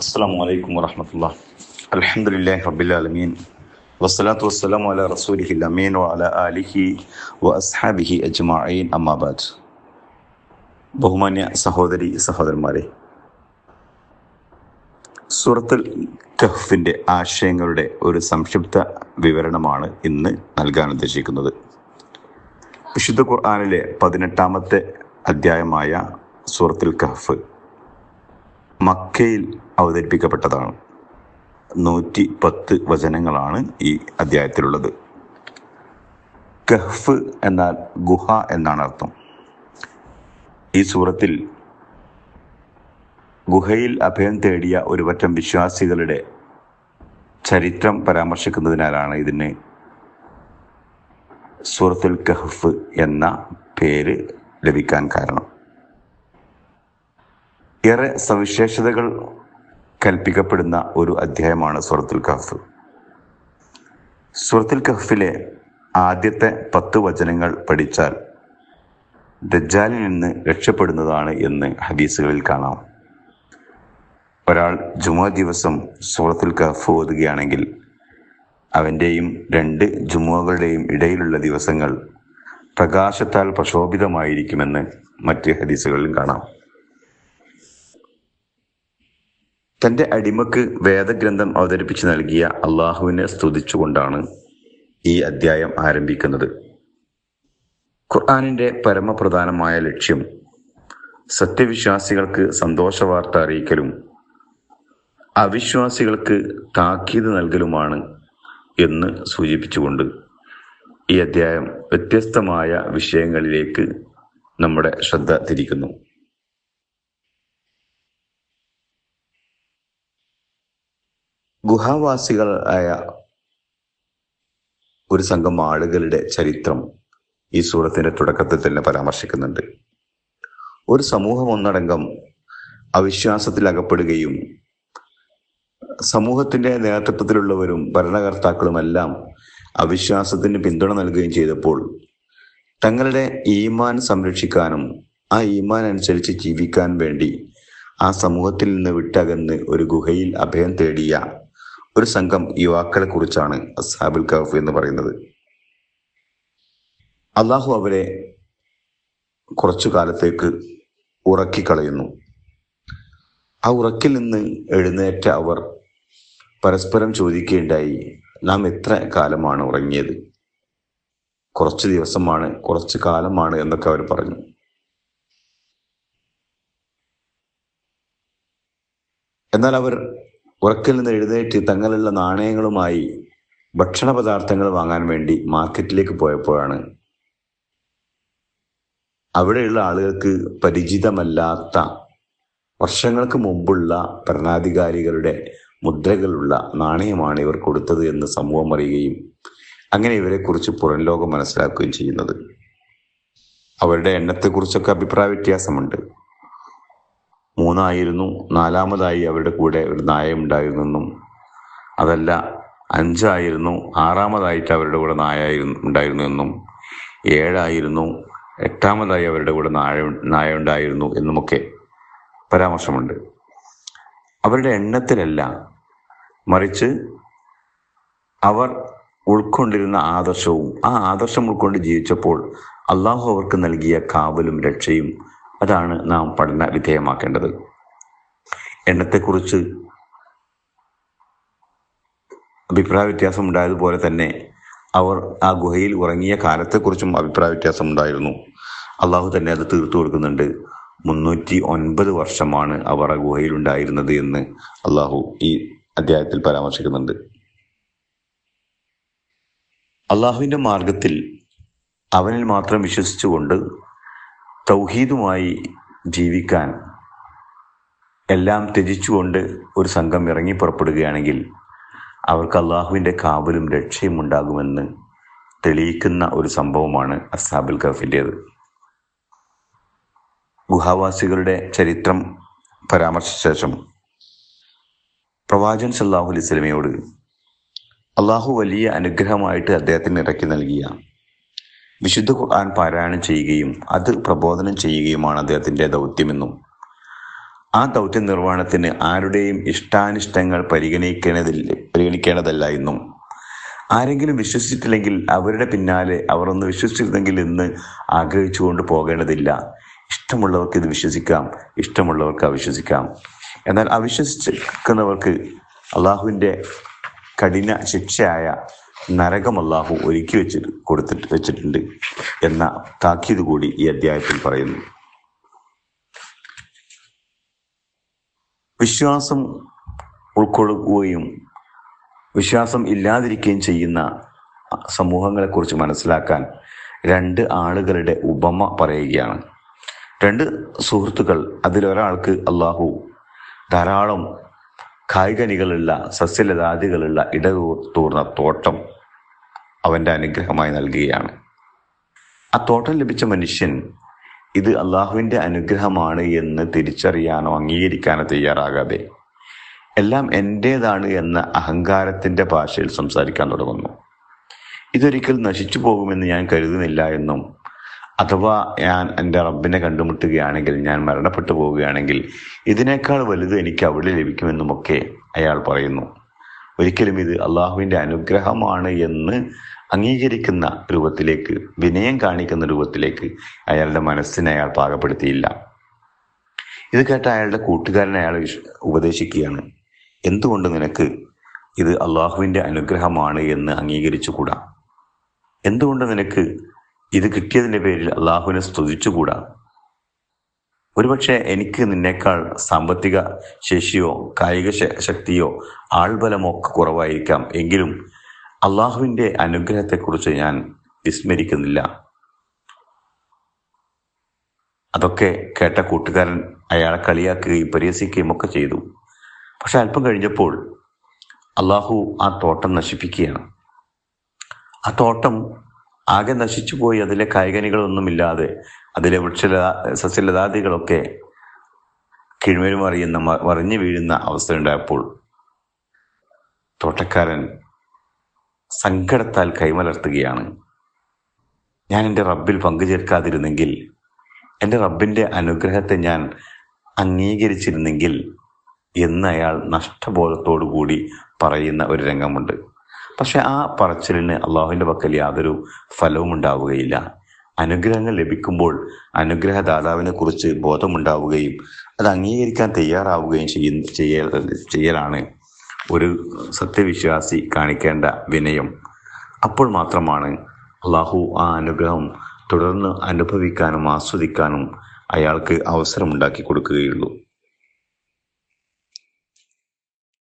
അസ്സാം വലൈക്കും വറഹമത്തുള്ള അലഹമുല്ലാ റബിലമീൻ വസ്സലാത്തു വസ്സലാം അല റസൂലിഹി അമീൻ അല അലിഹി വ അസ്ഹാബിഹി അജ്മഈൻ. അമ്മാബാദ് ബഹുമാന്യ സഹോദരി സഹോദരന്മാരെ സൂറത്തുൽ കഹ്ഫിന്റെ ആശയങ്ങളുടെ ഒരു സംക്ഷിപ്ത വിവരണമാണ് ഇന്ന് നൽകാൻ ഉദ്ദേശിക്കുന്നത്. വിശുദ്ധ ഖുർആാനിലെ പതിനെട്ടാമത്തെ അധ്യായമായ സൂറത്തുൽ കഹ്ഫ് മക്കയിൽ അവതരിപ്പിക്കപ്പെട്ടതാണ്. നൂറ്റി പത്ത് വചനങ്ങളാണ് ഈ അധ്യായത്തിലുള്ളത്. കഹ്ഫ് എന്നാൽ ഗുഹ എന്നാണ് അർത്ഥം. ഈ സൂറത്തിൽ ഗുഹയിൽ അഭയം തേടിയ ഒരു പറ്റം വിശ്വാസികളുടെ ചരിത്രം പരാമർശിക്കുന്നതിനാലാണ് ഇതിന് സൂറത്തുൽ കഹ്ഫ് എന്ന പേര് ലഭിക്കാൻ കാരണം. ഏറെ സവിശേഷതകൾ കൽപ്പിക്കപ്പെടുന്ന ഒരു അധ്യായമാണ് സൂറത്തുൽ കഹഫ്. സൂറത്തുൽ കഹഫിലെ ആദ്യത്തെ പത്ത് വചനങ്ങൾ പഠിച്ചാൽ ദജ്ജാലിൽ നിന്ന് രക്ഷപ്പെടുന്നതാണ് എന്ന് ഹദീസുകളിൽ കാണാം. ഒരാൾ ജുമാ ദിവസം സൂറത്തുൽ കഹഫ് ഓതുകയാണെങ്കിൽ അവന്റെയും രണ്ട് ജുമുകളുടെയും ഇടയിലുള്ള ദിവസങ്ങൾ പ്രകാശത്താൽ പ്രശോഭിതമായിരിക്കുമെന്ന് മറ്റ് ഹദീസുകളിലും കാണാം. തന്റെ അടിമക്ക് വേദഗ്രന്ഥം അവതരിപ്പിച്ചു നൽകിയ അള്ളാഹുവിനെ സ്തുതിച്ചുകൊണ്ടാണ് ഈ അദ്ധ്യായം ആരംഭിക്കുന്നത്. ഖുർആാനിന്റെ പരമപ്രധാനമായ ലക്ഷ്യം സത്യവിശ്വാസികൾക്ക് സന്തോഷ വാർത്ത അറിയിക്കലും അവിശ്വാസികൾക്ക് താക്കീത് നൽകലുമാണ് എന്ന് സൂചിപ്പിച്ചുകൊണ്ട് ഈ അധ്യായം വ്യത്യസ്തമായ വിഷയങ്ങളിലേക്ക് നമ്മുടെ ശ്രദ്ധ തിരിക്കുന്നു. ഗുഹാവാസികളായ ഒരു സംഘം ആളുകളുടെ ചരിത്രം ഈ സൂറത്തിന്റെ തുടക്കത്തിൽ തന്നെ പരാമർശിക്കുന്നുണ്ട്. ഒരു സമൂഹം ഒന്നടങ്കം അവിശ്വാസത്തിൽ അകപ്പെടുകയും സമൂഹത്തിന്റെ നേതൃത്വത്തിലുള്ളവരും ഭരണകർത്താക്കളുമെല്ലാം അവിശ്വാസത്തിന് പിന്തുണ നൽകുകയും ചെയ്തപ്പോൾ തങ്ങളുടെ ഈമാൻ സംരക്ഷിക്കാനും ആ ഈമാൻ അനുസരിച്ച് ജീവിക്കാൻ വേണ്ടി ആ സമൂഹത്തിൽ നിന്ന് വിട്ടകന്ന് ഒരു ഗുഹയിൽ അഭയം തേടിയ ഒരു സംഘം യുവാക്കളെ കുറിച്ചാണ് അസാബുൽ കഫ് എന്ന് പറയുന്നത്. അള്ളാഹു അവരെ കുറച്ചു കാലത്തേക്ക് ഉറക്കിക്കളയുന്നു. ആ ഉറക്കിൽ നിന്ന് എഴുന്നേറ്റ അവർ പരസ്പരം ചോദിക്കുകയുണ്ടായി നാം എത്ര കാലമാണ് ഉറങ്ങിയത്? കുറച്ച് ദിവസമാണ് കുറച്ച് കാലമാണ് എന്നൊക്കെ അവർ പറഞ്ഞു. എന്നാൽ അവർ ഉറക്കിൽ നിന്ന് എഴുന്നേറ്റ് തങ്ങളുള്ള നാണയങ്ങളുമായി ഭക്ഷണ പദാർത്ഥങ്ങൾ വാങ്ങാൻ വേണ്ടി മാർക്കറ്റിലേക്ക് പോയപ്പോഴാണ് അവിടെയുള്ള ആളുകൾക്ക് പരിചിതമല്ലാത്ത വർഷങ്ങൾക്ക് മുമ്പുള്ള ഭരണാധികാരികളുടെ മുദ്രകളുള്ള നാണയമാണ് ഇവർ കൊടുത്തത് എന്ന് സമൂഹം അറിയുകയും അങ്ങനെ ഇവരെക്കുറിച്ച് പുറം ലോകം മനസ്സിലാക്കുകയും ചെയ്യുന്നത്. അവരുടെ എണ്ണത്തെക്കുറിച്ചൊക്കെ അഭിപ്രായ വ്യത്യാസമുണ്ട്. മൂന്നായിരുന്നു. നാലാമതായി അവരുടെ കൂടെ ഒരു നായ ഉണ്ടായിരുന്നെന്നും അതല്ല അഞ്ചായിരുന്നു ആറാമതായിട്ട് അവരുടെ കൂടെ നായ ഉണ്ടായിരുന്നു എന്നും ഏഴായിരുന്നു എട്ടാമതായി അവരുടെ കൂടെ നായ നായ ഉണ്ടായിരുന്നു എന്നുമൊക്കെ പരാമർശമുണ്ട്. അവരുടെ എണ്ണത്തിലല്ല മറിച്ച് അവർ ഉൾക്കൊണ്ടിരുന്ന ആദർശവും ആ ആദർശം ഉൾക്കൊണ്ട് ജീവിച്ചപ്പോൾ അള്ളാഹു അവർക്ക് നൽകിയ കാവലും രക്ഷയും അതാണ് നാം പഠന വിധേയമാക്കേണ്ടത്. എണ്ണത്തെക്കുറിച്ച് അഭിപ്രായ വ്യത്യാസം ഉണ്ടായതുപോലെ തന്നെ അവർ ആ ഗുഹയിൽ ഉറങ്ങിയ കാലത്തെക്കുറിച്ചും അഭിപ്രായ വ്യത്യാസം ഉണ്ടായിരുന്നു. അള്ളാഹു തന്നെ അത് തീർത്തു കൊടുക്കുന്നുണ്ട്. മുന്നൂറ്റി ഒൻപത് വർഷമാണ് അവർ ആ ഗുഹയിൽ ഉണ്ടായിരുന്നത് എന്ന് അള്ളാഹു ഈ അധ്യായത്തിൽ പരാമർശിക്കുന്നുണ്ട്. അള്ളാഹുവിന്റെ മാർഗത്തിൽ അവനിൽ മാത്രം വിശ്വസിച്ചുകൊണ്ട് തൗഹീദുമായി ജീവിക്കാൻ എല്ലാം ത്യജിച്ചുകൊണ്ട് ഒരു സംഘം ഇറങ്ങി പുറപ്പെടുകയാണെങ്കിൽ അവർക്ക് അള്ളാഹുവിന്റെ കാവലും രക്ഷയും ഉണ്ടാകുമെന്ന് തെളിയിക്കുന്ന ഒരു സംഭവമാണ് അസാബുൽ ഖഫിന്റേത്. ഗുഹാവാസികളുടെ ചരിത്രം പരാമർശിച്ച ശേഷം പ്രവാചൻ സല്ലാഹു അലൈസ്ലമയോട് അള്ളാഹു വലിയ അനുഗ്രഹമായിട്ട് അദ്ദേഹത്തിന് ഇറക്കി നൽകിയ വിശുദ്ധ ഖുർആൻ പാരായണം ചെയ്യുകയും അത് പ്രബോധനം ചെയ്യുകയുമാണ് അദ്ദേഹത്തിന്റെ ദൗത്യമെന്നും. ആ ദൗത്യ നിർവഹണത്തിന് ആരുടെയും ഇഷ്ടാനിഷ്ടങ്ങൾ പരിഗണിക്കേണ്ടതില്ല പരിഗണിക്കേണ്ടതല്ല എന്നും. ആരെങ്കിലും വിശ്വസിച്ചിട്ടില്ലെങ്കിൽ അവരുടെ പിന്നാലെ അവർ ഒന്ന് വിശ്വസിച്ചിരുന്നെങ്കിൽ എന്ന് ആഗ്രഹിച്ചുകൊണ്ട് പോകേണ്ടതില്ല. ഇഷ്ടമുള്ളവർക്ക് ഇത് വിശ്വസിക്കാം ഇഷ്ടമുള്ളവർക്ക് അവിശ്വസിക്കാം എന്നാൽ അവിശ്വസിക്കുന്നവർക്ക് അള്ളാഹുവിന്റെ കഠിന ശിക്ഷയായ നരകം അള്ളാഹു ഒരുക്കി വെച്ച് കൊടുത്തിട്ട് വെച്ചിട്ടുണ്ട് എന്ന താക്കീത് കൂടി ഈ അധ്യായത്തിൽ പറയുന്നു. വിശ്വാസം ഉൾക്കൊള്ളുകയും വിശ്വാസം ഇല്ലാതിരിക്കുകയും ചെയ്യുന്ന സമൂഹങ്ങളെക്കുറിച്ച് മനസ്സിലാക്കാൻ രണ്ട് ആളുകളുടെ ഉപമ പറയുകയാണ്. രണ്ട് സുഹൃത്തുക്കൾ അതിലൊരാൾക്ക് അള്ളാഹു ധാരാളം കായികനികളുള്ള സസ്യലതാദികളുള്ള ഇടതൂർന്ന തോട്ടം അവന്റെ അനുഗ്രഹമായി നൽകുകയാണ്. ആ തോട്ടം ലഭിച്ച മനുഷ്യൻ ഇത് അള്ളാഹുവിന്റെ അനുഗ്രഹമാണ് എന്ന് തിരിച്ചറിയാനോ അംഗീകരിക്കാനോ തയ്യാറാകാതെ എല്ലാം എന്റേതാണ് എന്ന അഹങ്കാരത്തിന്റെ ഭാഷയിൽ സംസാരിക്കാൻ തുടങ്ങുന്നു. ഇതൊരിക്കൽ നശിച്ചു പോകുമെന്ന് ഞാൻ കരുതുന്നില്ല എന്നും അഥവാ ഞാൻ എന്റെ റബ്ബിനെ കണ്ടുമുട്ടുകയാണെങ്കിൽ ഞാൻ മരണപ്പെട്ടു പോവുകയാണെങ്കിൽ ഇതിനേക്കാൾ വലുത് എനിക്ക് അവിടെ ലഭിക്കുമെന്നുമൊക്കെ അയാൾ പറയുന്നു. ഒരിക്കലും ഇത് അള്ളാഹുവിന്റെ അനുഗ്രഹമാണ് എന്ന് അംഗീകരിക്കുന്ന രൂപത്തിലേക്ക് വിനയം കാണിക്കുന്ന രൂപത്തിലേക്ക് അയാളുടെ മനസ്സിനെ അയാൾ പാകപ്പെടുത്തിയില്ല. ഇത് കേട്ട അയാളുടെ കൂട്ടുകാരൻ അയാൾ ഉപദേശിക്കുകയാണ്. എന്തുകൊണ്ട് നിനക്ക് ഇത് അള്ളാഹുവിന്റെ അനുഗ്രഹമാണ് എന്ന് അംഗീകരിച്ചുകൂടാ? എന്തുകൊണ്ട് നിനക്ക് ഇത് കിട്ടിയതിന്റെ പേരിൽ അള്ളാഹുവിനെ സ്തുതിച്ചുകൂടാ. ഒരുപക്ഷെ എനിക്ക് നിന്നേക്കാൾ സാമ്പത്തിക ശേഷിയോ കായിക ശക്തിയോ ആൾബലമോ ഒക്കെ കുറവായിരിക്കാം. എങ്കിലും അള്ളാഹുവിന്റെ അനുഗ്രഹത്തെക്കുറിച്ച് ഞാൻ വിസ്മരിക്കുന്നില്ല. അതൊക്കെ കേട്ട കൂട്ടുകാരൻ അയാളെ കളിയാക്കുകയും പരിഹസിക്കുകയും ഒക്കെ ചെയ്തു. പക്ഷെ അല്പം കഴിഞ്ഞപ്പോൾ അള്ളാഹു ആ തോട്ടം നശിപ്പിക്കുകയാണ്. ആ തോട്ടം ആകെ നശിച്ചുപോയി അതിലെ കായികനികളൊന്നുമില്ലാതെ. അതിലെ വൃക്ഷലതാ സസ്യലതാദികളൊക്കെ കിഴ്മേലും അറിയുന്ന മറിഞ്ഞു വീഴുന്ന അവസ്ഥ ഉണ്ടായപ്പോൾ തോട്ടക്കാരൻ സങ്കടത്താൽ കൈമലർത്തുകയാണ്. ഞാൻ എന്റെ റബ്ബിൽ പങ്കുചേർക്കാതിരുന്നെങ്കിൽ എന്റെ റബ്ബിന്റെ അനുഗ്രഹത്തെ ഞാൻ അംഗീകരിച്ചിരുന്നെങ്കിൽ എന്ന് അയാൾ നഷ്ടബോധത്തോടു കൂടി പറയുന്ന ഒരു രംഗമുണ്ട്. പക്ഷെ ആ പറച്ചിലിന് അള്ളാഹുവിന്റെ പക്കൽ യാതൊരു ഫലവും ഉണ്ടാവുകയില്ല. അനുഗ്രഹങ്ങൾ ലഭിക്കുമ്പോൾ അനുഗ്രഹദാതാവിനെ കുറിച്ച് ബോധമുണ്ടാവുകയും അത് അംഗീകരിക്കാൻ തയ്യാറാവുകയും ചെയ്യുന്ന ചെയ്യലാണ് ഒരു സത്യവിശ്വാസി കാണിക്കേണ്ട വിനയം. അപ്പോൾ മാത്രമാണ് അള്ളാഹു ആ അനുഗ്രഹം തുടർന്ന് അനുഭവിക്കാനും ആസ്വദിക്കാനും അയാൾക്ക് അവസരമുണ്ടാക്കി കൊടുക്കുകയുള്ളൂ.